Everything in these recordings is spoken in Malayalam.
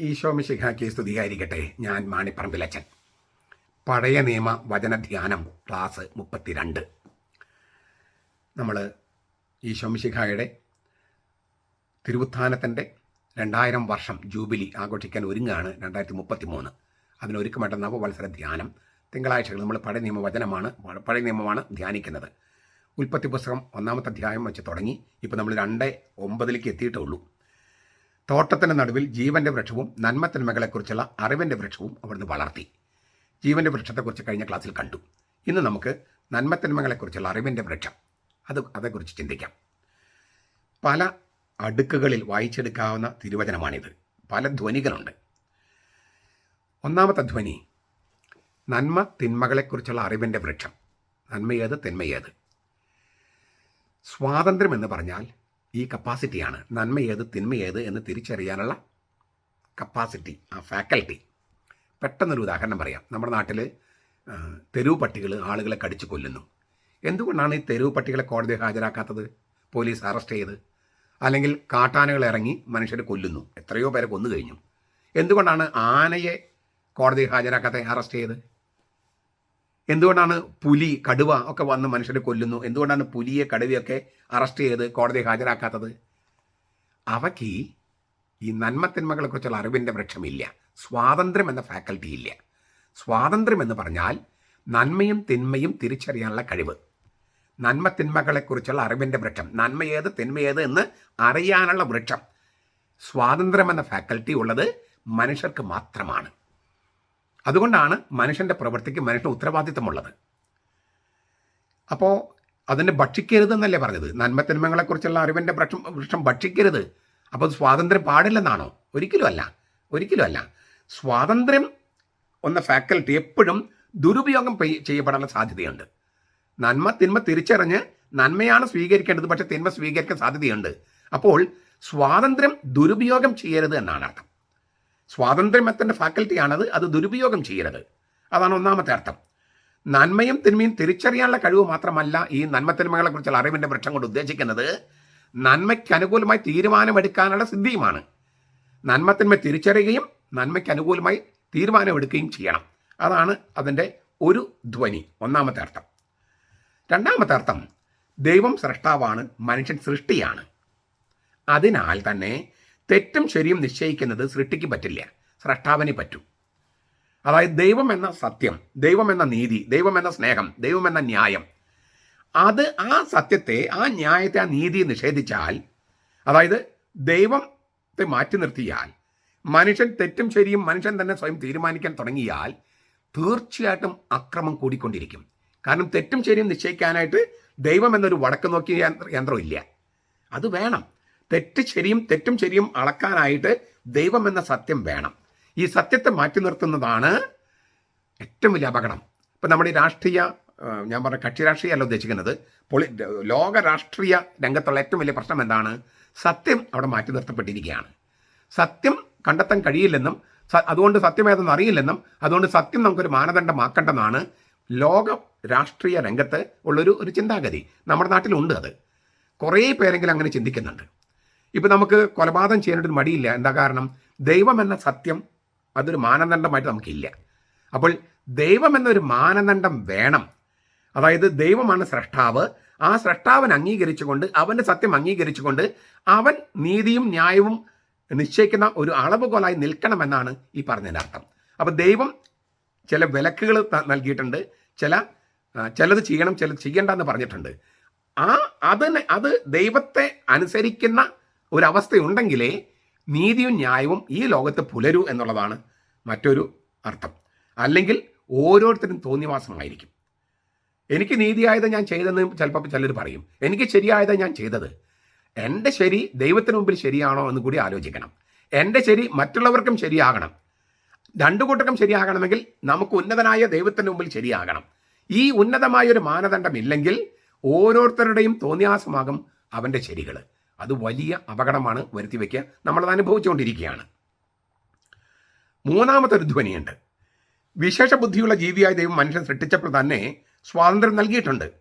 ഈശോമിശിഖാക്കി സ്തുതിയായിരിക്കട്ടെ ഞാൻ മാണിപ്പറമ്പിലച്ചൻ പഴയ നിയമ വചനധ്യാനം ക്ലാസ് മുപ്പത്തിരണ്ട്. നമ്മൾ ഈശോമിശിഖായുടെ തിരുവുത്ഥാനത്തിന്റെ രണ്ടായിരം വർഷം ജൂബിലി ആഘോഷിക്കാൻ ഒരുങ്ങാണ് രണ്ടായിരത്തി മുപ്പത്തി മൂന്ന് അതിനൊരുക്കമായിട്ട് നവവത്സര ധ്യാനം. തിങ്കളാഴ്ചകൾ നമ്മൾ പഴയ നിയമ വചനമാണ് പഴയ നിയമമാണ് ധ്യാനിക്കുന്നത്. ഉൽപ്പത്തി പുസ്തകം ഒന്നാമത്തെ അധ്യായം വെച്ച് തുടങ്ങി. ഇപ്പോൾ നമ്മൾ രണ്ട് ഒമ്പതിലേക്ക് എത്തിയിട്ടേ ഉള്ളൂ. തോട്ടത്തിന്റെ നടുവിൽ ജീവന്റെ വൃക്ഷവും നന്മത്തിന്മകളെക്കുറിച്ചുള്ള അറിവിന്റെ വൃക്ഷവും അവിടുന്ന് വളർത്തി. ജീവന്റെ വൃക്ഷത്തെക്കുറിച്ച് കഴിഞ്ഞ ക്ലാസ്സിൽ കണ്ടു. ഇന്ന് നമുക്ക് നന്മത്തിന്മകളെക്കുറിച്ചുള്ള അറിവിന്റെ വൃക്ഷം അത് അതേക്കുറിച്ച് ചിന്തിക്കാം. പല അടുക്കുകളിൽ വായിച്ചെടുക്കാവുന്ന തിരുവചനമാണിത്. പല ധ്വനികളുണ്ട്. ഒന്നാമത്തെ ധ്വനി നന്മ തിന്മകളെക്കുറിച്ചുള്ള അറിവിന്റെ വൃക്ഷം. നന്മയേത് തിന്മയേത് സ്വാതന്ത്ര്യം എന്ന് പറഞ്ഞാൽ ഈ കപ്പാസിറ്റിയാണ് നന്മ ഏത് തിന്മ ഏത് എന്ന് തിരിച്ചറിയാനുള്ള കപ്പാസിറ്റി ആ ഫാക്കൽറ്റി പെട്ടെന്നൊരു ഉദാഹരണം പറയാം. നമ്മുടെ നാട്ടിൽ തെരുവ് പട്ടികൾ ആളുകളെ കടിച്ചു കൊല്ലുന്നു. എന്തുകൊണ്ടാണ് ഈ തെരുവ് പട്ടികളെ കോടതി ഹാജരാക്കാത്തത്? പോലീസ് അറസ്റ്റ് ചെയ്ത്. അല്ലെങ്കിൽ കാട്ടാനകൾ ഇറങ്ങി മനുഷ്യരെ കൊല്ലുന്നു. എത്രയോ പേരെ കൊന്നു കഴിഞ്ഞു. എന്തുകൊണ്ടാണ് ആനയെ കോടതി ഹാജരാക്കാതെ അറസ്റ്റ് ചെയ്ത്? എന്തുകൊണ്ടാണ് പുലി കടുവ ഒക്കെ വന്ന് മനുഷ്യരെ കൊല്ലുന്നു? എന്തുകൊണ്ടാണ് പുലിയെ കടുവയൊക്കെ അറസ്റ്റ് ചെയ്ത് കോടതി ഹാജരാക്കാത്തത്? അവയ്ക്ക് ഈ നന്മത്തിന്മകളെക്കുറിച്ചുള്ള അറിവിന്റെ വൃക്ഷമില്ല. സ്വാതന്ത്ര്യം എന്ന ഫാക്കൽറ്റി ഇല്ല. സ്വാതന്ത്ര്യം എന്ന് പറഞ്ഞാൽ നന്മയും തിന്മയും തിരിച്ചറിയാനുള്ള കഴിവ്. നന്മ തിന്മകളെക്കുറിച്ചുള്ള അറിവിന്റെ വൃക്ഷം. നന്മ ഏത് തിന്മ തിന്മയേത് എന്ന് അറിയാനുള്ള വൃക്ഷം. സ്വാതന്ത്ര്യം എന്ന ഫാക്കൽറ്റി ഉള്ളത് മനുഷ്യർക്ക് മാത്രമാണ്. അതുകൊണ്ടാണ് മനുഷ്യന്റെ പ്രവൃത്തിക്ക് മനുഷ്യന് ഉത്തരവാദിത്തമുള്ളത് അപ്പോൾ അതിനെ ഭക്ഷിക്കരുതെന്നല്ലേ പറഞ്ഞത്? നന്മത്തിന്മകളെക്കുറിച്ചുള്ള അറിവിന്റെ വൃക്ഷം വൃക്ഷം ഭക്ഷിക്കരുത്. അപ്പോൾ സ്വാതന്ത്ര്യം പാടില്ലെന്നാണോ? ഒരിക്കലും അല്ല. ഒരിക്കലും അല്ല. സ്വാതന്ത്ര്യം എന്ന ഫാക്കൽറ്റി എപ്പോഴും ദുരുപയോഗം ചെയ്യപ്പെടാനുള്ള സാധ്യതയുണ്ട്. നന്മ തിന്മ തിരിച്ചറിഞ്ഞ് നന്മയാണ് സ്വീകരിക്കേണ്ടത് പക്ഷേ തിന്മ സ്വീകരിക്കാൻ സാധ്യതയുണ്ട്. അപ്പോൾ സ്വാതന്ത്ര്യം ദുരുപയോഗം ചെയ്യരുത് എന്നാണ് അർത്ഥം. സ്വാതന്ത്ര്യത്തിന്റെ ഫാക്കൽറ്റിയാണത് അത് ദുരുപയോഗം ചെയ്യരുത്. അതാണ് ഒന്നാമത്തെ അർത്ഥം. നന്മയും തിന്മയും തിരിച്ചറിയാനുള്ള കഴിവ് മാത്രമല്ല ഈ നന്മത്തിന്മകളെക്കുറിച്ചുള്ള അറിവിന്റെ വൃക്ഷം കൊണ്ട് ഉദ്ദേശിക്കുന്നത് നന്മയ്ക്ക് അനുകൂലമായി തീരുമാനമെടുക്കാനുള്ള സിദ്ധിയുമാണ്. നന്മത്തിന്മ തിരിച്ചറിയുകയും നന്മയ്ക്ക് അനുകൂലമായി തീരുമാനമെടുക്കുകയും ചെയ്യണം. അതാണ് അതിന്റെ ഒരു ധ്വനി ഒന്നാമത്തെ അർത്ഥം. രണ്ടാമത്തെ അർത്ഥം ദൈവം സൃഷ്ടാവാണ് മനുഷ്യൻ സൃഷ്ടിയാണ്. അതിനാൽ തന്നെ തെറ്റും ശരിയും നിശ്ചയിക്കുന്നത് സൃഷ്ടിക്ക് പറ്റില്ല. സൃഷ്ടാവിനെ പറ്റൂ. അതായത് ദൈവം എന്ന സത്യം ദൈവം എന്ന നീതി ദൈവം എന്ന സ്നേഹം ദൈവം എന്ന ന്യായം. അത് ആ സത്യത്തെ ആ ന്യായത്തെ ആ നീതി നിഷേധിച്ചാൽ അതായത് ദൈവത്തെ മാറ്റി നിർത്തിയാൽ മനുഷ്യൻ തെറ്റും ശരിയും മനുഷ്യൻ തന്നെ സ്വയം തീരുമാനിക്കാൻ തുടങ്ങിയാൽ തീർച്ചയായിട്ടും അക്രമം കൂടിക്കൊണ്ടിരിക്കും. കാരണം തെറ്റും ശരിയും നിശ്ചയിക്കാനായിട്ട് ദൈവം എന്നൊരു വടക്ക് നോക്കിയ യന്ത്രം ഇല്ല അത് വേണം. തെറ്റ് ശരിയും തെറ്റും ശരിയും അളക്കാനായിട്ട് ദൈവം എന്ന സത്യം വേണം. ഈ സത്യത്തെ മാറ്റി നിർത്തുന്നതാണ് ഏറ്റവും വലിയ അപകടം. ഇപ്പം നമ്മുടെ ഈ രാഷ്ട്രീയ ഞാൻ പറഞ്ഞ കക്ഷി രാഷ്ട്രീയമല്ല ഉദ്ദേശിക്കുന്നത്. പൊളി ലോക രാഷ്ട്രീയ രംഗത്തുള്ള ഏറ്റവും വലിയ പ്രശ്നം എന്താണ്? സത്യം അവിടെ മാറ്റി നിർത്തപ്പെട്ടിരിക്കുകയാണ്. സത്യം കണ്ടെത്താൻ കഴിയില്ലെന്നും അതുകൊണ്ട് സത്യമേതെന്ന് അറിയില്ലെന്നും അതുകൊണ്ട് സത്യം നമുക്കൊരു മാനദണ്ഡമാക്കേണ്ടെന്നാണ് ലോക രാഷ്ട്രീയ രംഗത്ത് ഉള്ളൊരു ഒരു ചിന്താഗതി. നമ്മുടെ നാട്ടിലുണ്ട് അത്. കുറേ പേരെങ്കിലും അങ്ങനെ ചിന്തിക്കുന്നുണ്ട്. ഇപ്പം നമുക്ക് കൊലപാതകം ചെയ്യാനായിട്ടൊരു മടിയില്ല. എന്താ കാരണം? ദൈവം എന്ന സത്യം അതൊരു മാനദണ്ഡമായിട്ട് നമുക്കില്ല. അപ്പോൾ ദൈവം എന്നൊരു മാനദണ്ഡം വേണം. അതായത് ദൈവമാണ് സൃഷ്ടാവ് ആ സൃഷ്ടാവൻ അംഗീകരിച്ചുകൊണ്ട് അവന്റെ സത്യം അംഗീകരിച്ചുകൊണ്ട് അവൻ നീതിയും ന്യായവും നിശ്ചയിക്കുന്ന ഒരു അളവുകോലായി നിൽക്കണമെന്നാണ് ഈ പറഞ്ഞതിന്റെ അർത്ഥം. അപ്പോൾ ദൈവം ചില വിലക്കുകൾ നൽകിയിട്ടുണ്ട്. ചില ചിലത് ചെയ്യണം ചിലത് ചെയ്യണ്ടെന്ന് പറഞ്ഞിട്ടുണ്ട്. ആ അതിന് അത് ദൈവത്തെ അനുസരിക്കുന്ന ഒരവസ്ഥയുണ്ടെങ്കിലേ നീതിയും ന്യായവും ഈ ലോകത്ത് പുലരൂ എന്നുള്ളതാണ് മറ്റൊരു അർത്ഥം. അല്ലെങ്കിൽ ഓരോരുത്തരും തോന്നിവാസമായിരിക്കും. എനിക്ക് നീതിയായത് ഞാൻ ചെയ്തെന്ന് ചിലപ്പോൾ ചിലർ പറയും. എനിക്ക് ശരിയായത് ഞാൻ ചെയ്തത്. എന്റെ ശരി ദൈവത്തിന് മുമ്പിൽ ശരിയാണോ എന്ന് കൂടി ആലോചിക്കണം. എന്റെ ശരി മറ്റുള്ളവർക്കും ശരിയാകണം. രണ്ടു കൂട്ടർക്കും ശരിയാകണമെങ്കിൽ നമുക്ക് ഉന്നതനായ ദൈവത്തിന് മുമ്പിൽ ശരിയാകണം. ഈ ഉന്നതമായ ഒരു മാനദണ്ഡം ഇല്ലെങ്കിൽ ഓരോരുത്തരുടെയും തോന്നിയാസമാകും അവന്റെ ശരികൾ അത് വലിയ അപകടമാണ് വരുത്തി വയ്ക്കുക നമ്മളത് അനുഭവിച്ചുകൊണ്ടിരിക്കുകയാണ്. മൂന്നാമത്തെ ഒരു ധ്വനിയുണ്ട്. വിശേഷ ബുദ്ധിയുള്ള ജീവിയായ ദൈവം മനുഷ്യൻ സൃഷ്ടിച്ചപ്പോൾ തന്നെ സ്വാതന്ത്ര്യം നൽകിയിട്ടുണ്ട്.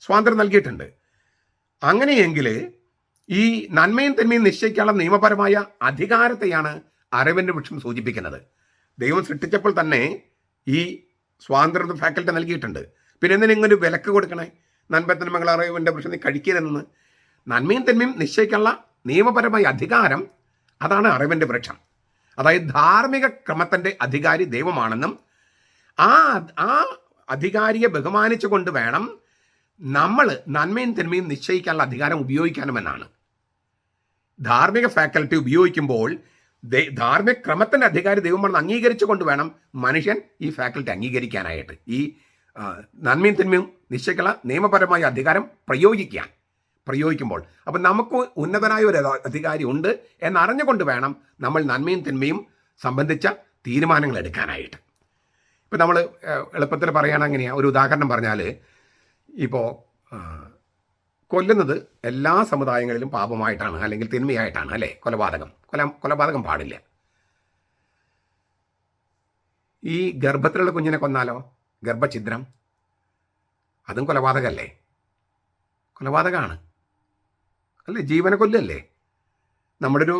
സ്വാതന്ത്ര്യം നൽകിയിട്ടുണ്ട്. അങ്ങനെയെങ്കിൽ ഈ നന്മയും തിന്മയും നിശ്ചയിക്കാനുള്ള നിയമപരമായ അധികാരത്തെയാണ് അറിവിന്റെ വൃക്ഷം സൂചിപ്പിക്കുന്നത്. ദൈവം സൃഷ്ടിച്ചപ്പോൾ തന്നെ ഈ സ്വാതന്ത്ര്യം ഫാക്കൽറ്റി നൽകിയിട്ടുണ്ട്. പിന്നെ എന്തിനാ വിലക്ക് കൊടുക്കണേ? നന്മത്തിന്മകൾ അറിവിന്റെ വൃക്ഷം നീ കഴിക്കരുതെന്ന് നന്മയും തിന്മയും നിശ്ചയിക്കാനുള്ള നിയമപരമായ അധികാരം അതാണ് അറിവിന്റെ വൃക്ഷം. അതായത് ധാർമ്മിക ക്രമത്തിന്റെ അധികാരി ദൈവമാണെന്നും ആ ആ അധികാരിയെ ബഹുമാനിച്ചുകൊണ്ട് വേണം നമ്മൾ നന്മയും തിന്മയും നിശ്ചയിക്കാനുള്ള അധികാരം ഉപയോഗിക്കണമെന്നാണ് ധാർമ്മിക ഫാക്കൽറ്റി ഉപയോഗിക്കുമ്പോൾ ധാർമ്മിക ക്രമത്തിന്റെ അധികാരി ദൈവമാണെന്ന് അംഗീകരിച്ചുകൊണ്ട് വേണം മനുഷ്യൻ ഈ ഫാക്കൽറ്റി അംഗീകരിക്കാനായിട്ട്. ഈ നന്മയും തിന്മയും നിശ്ചയിക്കുള്ള നിയമപരമായ അധികാരം പ്രയോഗിക്കാൻ. പ്രയോഗിക്കുമ്പോൾ. അപ്പം നമുക്ക് ഉന്നതനായ ഒരു അധികാരി ഉണ്ട് എന്നറിഞ്ഞുകൊണ്ട് വേണം നമ്മൾ നന്മയും തിന്മയും സംബന്ധിച്ച തീരുമാനങ്ങൾ എടുക്കാനായിട്ട്. ഇപ്പം നമ്മൾ എളുപ്പത്തിൽ പറയുകയാണെങ്കിൽ എങ്ങനെയാണ് ഒരു ഉദാഹരണം പറഞ്ഞാൽ ഇപ്പോൾ കൊല്ലുന്നത് എല്ലാ സമുദായങ്ങളിലും പാപമായിട്ടാണ് അല്ലെങ്കിൽ തിന്മയായിട്ടാണ് അല്ലേ? കൊലപാതകം. കൊല കൊലപാതകം പാടില്ല. ഈ ഗർഭത്തിലുള്ള കുഞ്ഞിനെ കൊന്നാലോ? ഗർഭഛിദ്രം? അതും കൊലപാതകമല്ലേ കൊലപാതകമാണ് അല്ലേ? ജീവനെ കൊല്ലല്ലേ? നമ്മുടെ ഒരു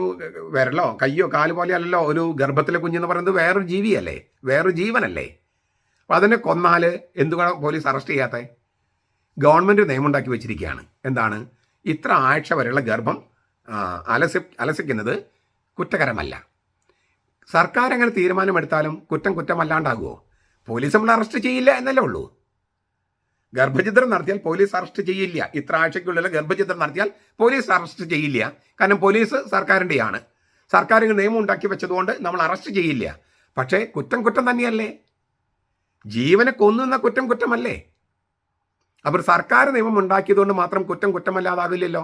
വിരലോ കയ്യോ കാൽ പോലെ അല്ലല്ലോ ഒരു ഗർഭത്തിലെ കുഞ്ഞെന്ന് പറയുന്നത് വേറൊരു ജീവിയല്ലേ? വേറൊരു ജീവനല്ലേ? അപ്പം അതിനെ കൊന്നാൽ എന്തുകൊണ്ടാണ് പോലീസ് അറസ്റ്റ് ചെയ്യാത്ത? ഗവൺമെന്റ് നിയമമുണ്ടാക്കി വെച്ചിരിക്കുകയാണ്. എന്താണ്? ഇത്ര ആഴ്ച വരെയുള്ള ഗർഭം അലസി അലസിക്കുന്നത് കുറ്റകരമല്ല. സർക്കാർ അങ്ങനെ തീരുമാനമെടുത്താലും കുറ്റം കുറ്റമല്ലാണ്ടാകുമോ പോലീസ് നമ്മൾ അറസ്റ്റ് ചെയ്യില്ല എന്നല്ലേ ഉള്ളൂ. ഗർഭചിത്രം നടത്തിയാൽ പോലീസ് അറസ്റ്റ് ചെയ്യില്ല. ഇത്ര ആഴ്ചയ്ക്കുള്ളിൽ ഗർഭചിത്രം നടത്തിയാൽ പോലീസ് അറസ്റ്റ് ചെയ്യില്ല. കാരണം പോലീസ് സർക്കാരിന്റെയാണ് സർക്കാർ ഇങ്ങനെ നിയമം ഉണ്ടാക്കി വെച്ചതുകൊണ്ട് നമ്മൾ അറസ്റ്റ് ചെയ്യില്ല. പക്ഷേ കുറ്റം കുറ്റം തന്നെയല്ലേ? ജീവനെ കൊന്നുന്ന കുറ്റം കുറ്റമല്ലേ? അപ്പോൾ സർക്കാർ നിയമം ഉണ്ടാക്കിയതുകൊണ്ട് മാത്രം കുറ്റം കുറ്റമല്ലാതാകില്ലല്ലോ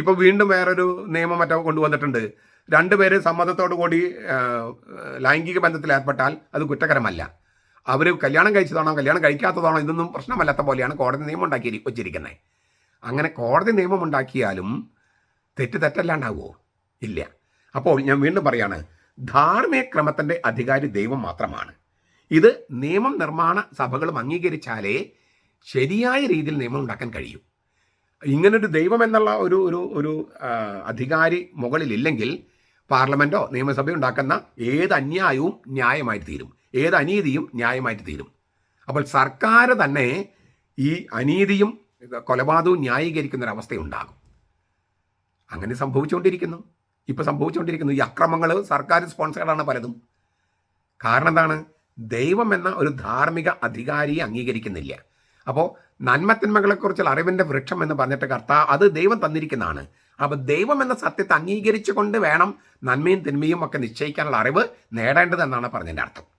ഇപ്പോൾ വീണ്ടും വേറൊരു നിയമം മറ്റോ കൊണ്ടുവന്നിട്ടുണ്ട്. രണ്ടുപേര് സമ്മതത്തോടു കൂടി ലൈംഗിക ബന്ധത്തിൽ ഏർപ്പെട്ടാൽ അത് കുറ്റകരമല്ല. അവർ കല്യാണം കഴിച്ചതാണോ കല്യാണം കഴിക്കാത്തതാണോ ഇതൊന്നും പ്രശ്നമല്ലാത്ത പോലെയാണ് കോടതി നിയമം ഉണ്ടാക്കി വച്ചിരിക്കുന്നത് അങ്ങനെ കോടതി നിയമം ഉണ്ടാക്കിയാലും തെറ്റ് തെറ്റല്ലാണ്ടാവുമോ ഇല്ല. അപ്പോൾ ഞാൻ വീണ്ടും പറയാണ് ധാർമ്മിക ക്രമത്തിന്റെ അധികാരി ദൈവം മാത്രമാണ്. ഇത് നിയമം നിർമ്മാണ സഭകളും അംഗീകരിച്ചാലേ ശരിയായ രീതിയിൽ നിയമം ഉണ്ടാക്കാൻ കഴിയൂ. ഇങ്ങനൊരു ദൈവം എന്നുള്ള ഒരു ഒരു ഒരു അധികാരി മുകളിലില്ലെങ്കിൽ പാർലമെന്റോ നിയമസഭയോ ഉണ്ടാക്കുന്ന ഏത് അന്യായവും ന്യായമായി തീരും. ഏത് അനീതിയും ന്യായമായിട്ട് തീരും. അപ്പോൾ സർക്കാർ തന്നെ ഈ അനീതിയും കൊലപാതകവും ന്യായീകരിക്കുന്ന ഒരു അവസ്ഥയുണ്ടാകും അങ്ങനെ സംഭവിച്ചുകൊണ്ടിരിക്കുന്നു. ഇപ്പോൾ സംഭവിച്ചുകൊണ്ടിരിക്കുന്നു. ഈ അക്രമങ്ങൾ സർക്കാർ സ്പോൺസേഡാണ് പലതും. കാരണം എന്താണ്? ദൈവം എന്ന ഒരു ധാർമ്മിക അധികാരിയെ അംഗീകരിക്കുന്നില്ല. അപ്പോൾ നന്മത്തിന്മകളെക്കുറിച്ചുള്ള അറിവിന്റെ വൃക്ഷം എന്ന് പറഞ്ഞിട്ട് കർത്താ അത് ദൈവം തന്നിരിക്കുന്നതാണ്. അപ്പോൾ ദൈവം എന്ന സത്യത്തെ അംഗീകരിച്ചുകൊണ്ട് വേണം നന്മയും തിന്മയും ഒക്കെ നിശ്ചയിക്കാനുള്ള അറിവ് നേടേണ്ടതെന്നാണ് പറഞ്ഞതിന്റെ അർത്ഥം.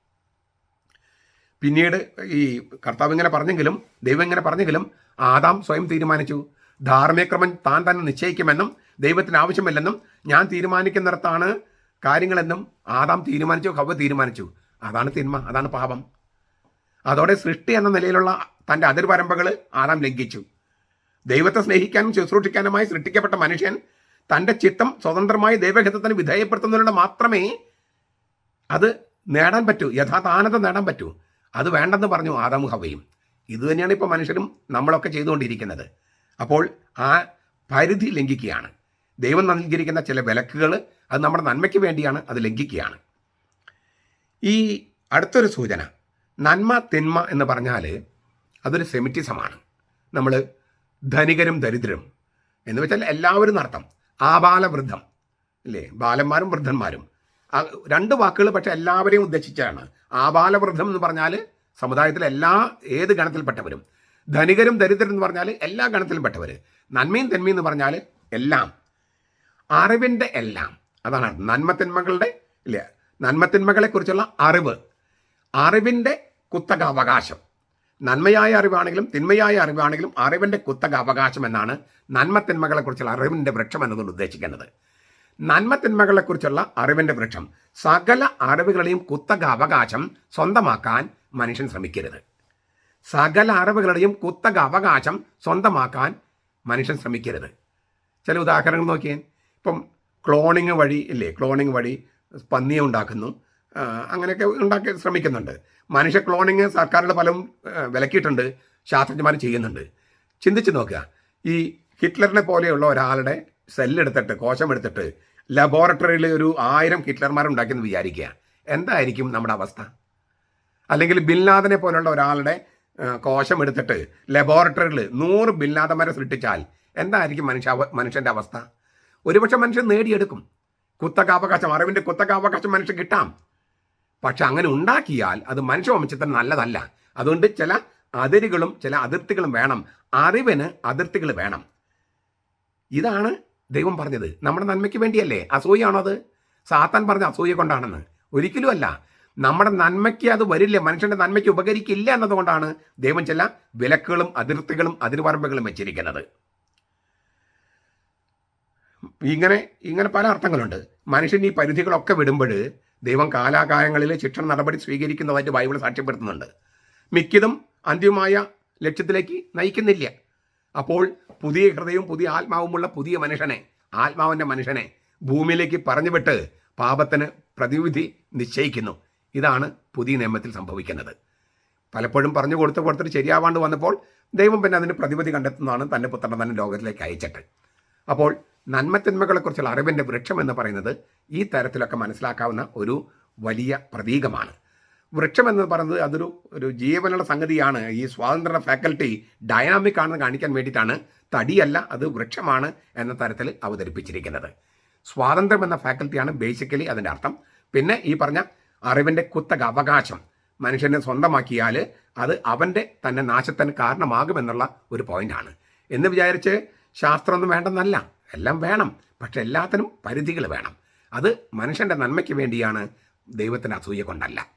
പിന്നീട് ഈ കർത്താവ് ഇങ്ങനെ പറഞ്ഞെങ്കിലും ദൈവം ഇങ്ങനെ പറഞ്ഞെങ്കിലും ആദാം സ്വയം തീരുമാനിച്ചു. ധാർമ്മികക്രമം താൻ തന്നെ നിശ്ചയിക്കുമെന്നും ദൈവത്തിന് ആവശ്യമില്ലെന്നും ഞാൻ തീരുമാനിക്കുന്നിടത്താണ് കാര്യങ്ങളെന്നും ആദാം തീരുമാനിച്ചു ഹവ തീരുമാനിച്ചു. അതാണ് തിന്മ അതാണ് പാപം. അതോടെ സൃഷ്ടി എന്ന നിലയിലുള്ള തന്റെ അതിർവരമ്പകൾ ആദാം ലംഘിച്ചു. ദൈവത്തെ സ്നേഹിക്കാനും ശുശ്രൂഷിക്കാനുമായി സൃഷ്ടിക്കപ്പെട്ട മനുഷ്യൻ തന്റെ ചിത്തം സ്വതന്ത്രമായി ദൈവഹിതത്തിന് വിധേയപ്പെടുത്തുന്നതിലൂടെ മാത്രമേ അത് നേടാൻ പറ്റൂ യഥാർത്ഥ ആനന്ദം നേടാൻ പറ്റൂ. അത് വേണ്ടെന്ന് പറഞ്ഞു ആദാം ഹവയും. ഇതുതന്നെയാണ് ഇപ്പോൾ മനുഷ്യരും നമ്മളൊക്കെ ചെയ്തുകൊണ്ടിരിക്കുന്നത്. അപ്പോൾ ആ പരിധി ലംഘിക്കുകയാണ്. ദൈവം നൽകിയിരിക്കുന്ന ചില വിലക്കുകൾ അത് നമ്മുടെ നന്മയ്ക്ക് വേണ്ടിയാണ് അത് ലംഘിക്കുകയാണ്. ഈ അടുത്തൊരു സൂചന നന്മ തിന്മ എന്ന് പറഞ്ഞാൽ അതൊരു സെമിറ്റിസമാണ്. നമ്മൾ ധനികരും ദരിദ്രരും എന്ന് വെച്ചാൽ എല്ലാവരും നടത്തം. ആബാലവൃദ്ധം അല്ലേ ബാലന്മാരും വൃദ്ധന്മാരും. രണ്ട് വാക്കുകൾ പക്ഷെ എല്ലാവരെയും ഉദ്ദേശിച്ചാണ്. ആബാലവൃദ്ധം എന്ന് പറഞ്ഞാൽ സമുദായത്തിലെ എല്ലാ ഏത് ഗണത്തിൽപ്പെട്ടവരും. ധനികരും ദരിദ്രരും എന്ന് പറഞ്ഞാൽ എല്ലാ ഗണത്തിൽപ്പെട്ടവർ നന്മയും തന്മയും എന്ന് പറഞ്ഞാൽ എല്ലാം. അറിവിന്റെ എല്ലാം. അതാണ് നന്മത്തിന്മകളുടെ ഇല്ല? നന്മത്തിന്മകളെക്കുറിച്ചുള്ള അറിവ്. അറിവിന്റെ കുത്തക അവകാശം നന്മയായ അറിവാണെങ്കിലും തിന്മയായ അറിവാണെങ്കിലും അറിവിന്റെ കുത്തക അവകാശം എന്നാണ് നന്മത്തിന്മകളെക്കുറിച്ചുള്ള അറിവിന്റെ വൃക്ഷം എന്നതുകൊണ്ട് ഉദ്ദേശിക്കുന്നത്. നന്മത്തിന്മകളെക്കുറിച്ചുള്ള അറിവിന്റെ വൃക്ഷം. സകല അറിവുകളെയും കുത്തക അവകാശം സ്വന്തമാക്കാൻ മനുഷ്യൻ ശ്രമിക്കരുത്. സകല അറിവുകളുടെയും കുത്തക അവകാശം സ്വന്തമാക്കാൻ മനുഷ്യൻ ശ്രമിക്കരുത്. ചില ഉദാഹരണങ്ങൾ നോക്കിയേ. ഇപ്പം ക്ലോണിങ് വഴി ഇല്ലേ? ക്ലോണിങ് വഴി പന്നിയെ ഉണ്ടാക്കുന്നു. അങ്ങനെയൊക്കെ ഉണ്ടാക്കി ശ്രമിക്കുന്നുണ്ട്. മനുഷ്യ ക്ലോണിങ് സർക്കാരുകൾ പലതും വിലക്കിയിട്ടുണ്ട്. ശാസ്ത്രജ്ഞന്മാർ ചെയ്യുന്നുണ്ട്. ചിന്തിച്ച് നോക്കുക. ഈ ഹിറ്റ്ലറിനെ പോലെയുള്ള ഒരാളുടെ സെല്ലെടുത്തിട്ട് കോശം എടുത്തിട്ട് ലബോറട്ടറിയിൽ ഒരു ആയിരം ഹിറ്റ്ലർമാരുണ്ടാക്കിയെന്ന് വിചാരിക്കുക. എന്തായിരിക്കും നമ്മുടെ അവസ്ഥ? അല്ലെങ്കിൽ ബിൻലാദനെ പോലുള്ള ഒരാളുടെ കോശം എടുത്തിട്ട് ലബോറട്ടറിയിൽ നൂറ് ബില്ലാദന്മാരെ സൃഷ്ടിച്ചാൽ എന്തായിരിക്കും മനുഷ്യ മനുഷ്യന്റെ അവസ്ഥ? ഒരുപക്ഷെ മനുഷ്യൻ നേടിയെടുക്കും. കുത്തകാവകാശം അറിവിന്റെ കുത്തകാവകാശം മനുഷ്യൻ കിട്ടാം. പക്ഷെ അങ്ങനെ ഉണ്ടാക്കിയാൽ അത് മനുഷ്യവംശത്തിന് നല്ലതല്ല. അതുകൊണ്ട് ചില അതിരുകളും ചില അതിർത്തികളും വേണം. അറിവിന് അതിർത്തികൾ വേണം. ഇതാണ് ദൈവം പറഞ്ഞത് നമ്മുടെ നന്മയ്ക്ക് വേണ്ടിയല്ലേ? അസൂയാണോ അത്? സാത്താൻ പറഞ്ഞ അസൂയ കൊണ്ടാണെന്ന്. ഒരിക്കലും അല്ല. നമ്മുടെ നന്മയ്ക്ക് അത് വരില്ല. മനുഷ്യന്റെ നന്മയ്ക്ക് ഉപകരിക്കില്ല എന്നതുകൊണ്ടാണ് ദൈവം ചില വിലക്കുകളും അതിർത്തികളും അതിർവരമ്പുകളും വെച്ചിരിക്കുന്നത്. ഇങ്ങനെ ഇങ്ങനെ പല അർത്ഥങ്ങളുണ്ട്. മനുഷ്യൻ ഈ പരിധികളൊക്കെ വിടുമ്പോൾ ദൈവം കാലാകാലങ്ങളിൽ ശിക്ഷണ നടപടി സ്വീകരിക്കുന്നതായിട്ട് ബൈബിൾ സാക്ഷ്യപ്പെടുത്തുന്നുണ്ട്. മിക്കതും അന്ത്യമായ ലക്ഷ്യത്തിലേക്ക് നയിക്കുന്നില്ല. അപ്പോൾ പുതിയ ഹൃദയവും പുതിയ ആത്മാവുമുള്ള പുതിയ മനുഷ്യനെ ആത്മാവിന്റെ മനുഷ്യനെ ഭൂമിയിലേക്ക് പറഞ്ഞു വിട്ട് പാപത്തിന് പ്രതിവിധി നിശ്ചയിക്കുന്നു. ഇതാണ് പുതിയ നിയമത്തിൽ സംഭവിക്കുന്നത്. പലപ്പോഴും പറഞ്ഞു കൊടുത്ത് കൊടുത്തിട്ട് ശരിയാവാണ്ട് വന്നപ്പോൾ ദൈവം പിന്നെ അതിന് പ്രതിവിധി കണ്ടെത്തുന്നതാണ് തന്റെ പുത്രനെ തന്നെ ലോകത്തിലേക്ക് അയച്ചിട്ട്. അപ്പോൾ നന്മത്തിന്മകളെക്കുറിച്ചുള്ള അറിവിന്റെ വൃക്ഷം എന്ന് പറയുന്നത് ഈ തരത്തിലൊക്കെ മനസ്സിലാക്കാവുന്ന ഒരു വലിയ പ്രതീകമാണ്. വൃക്ഷം എന്ന് പറയുന്നത് അതൊരു ഒരു ജീവനുള്ള സംഗതിയാണ്. ഈ സ്വാതന്ത്ര്യ ഫാക്കൽറ്റി ഡൈനാമിക് ആണെന്ന് കാണിക്കാൻ വേണ്ടിയിട്ടാണ് തടിയല്ല അത് വൃക്ഷമാണ് എന്ന തരത്തിൽ അവതരിപ്പിച്ചിരിക്കുന്നത്. സ്വാതന്ത്ര്യം എന്ന ഫാക്കൽറ്റിയാണ് ബേസിക്കലി അതിന്റെ അർത്ഥം. പിന്നെ ഈ പറഞ്ഞ അറിവിന്റെ കുത്തക അവകാശം. മനുഷ്യനെ സ്വന്തമാക്കിയാൽ അത് അവന്റെ തന്നെ നാശത്തിന് കാരണമാകുമെന്നുള്ള ഒരു പോയിന്റാണ് എന്ന് വിചാരിച്ച് ശാസ്ത്രമൊന്നും വേണ്ടെന്നല്ല. എല്ലാം വേണം. പക്ഷെ എല്ലാത്തിനും പരിധികൾ വേണം. അത് മനുഷ്യന്റെ നന്മയ്ക്ക് വേണ്ടിയാണ് ദൈവത്തിന്റെ അസൂയ കൊണ്ടല്ല.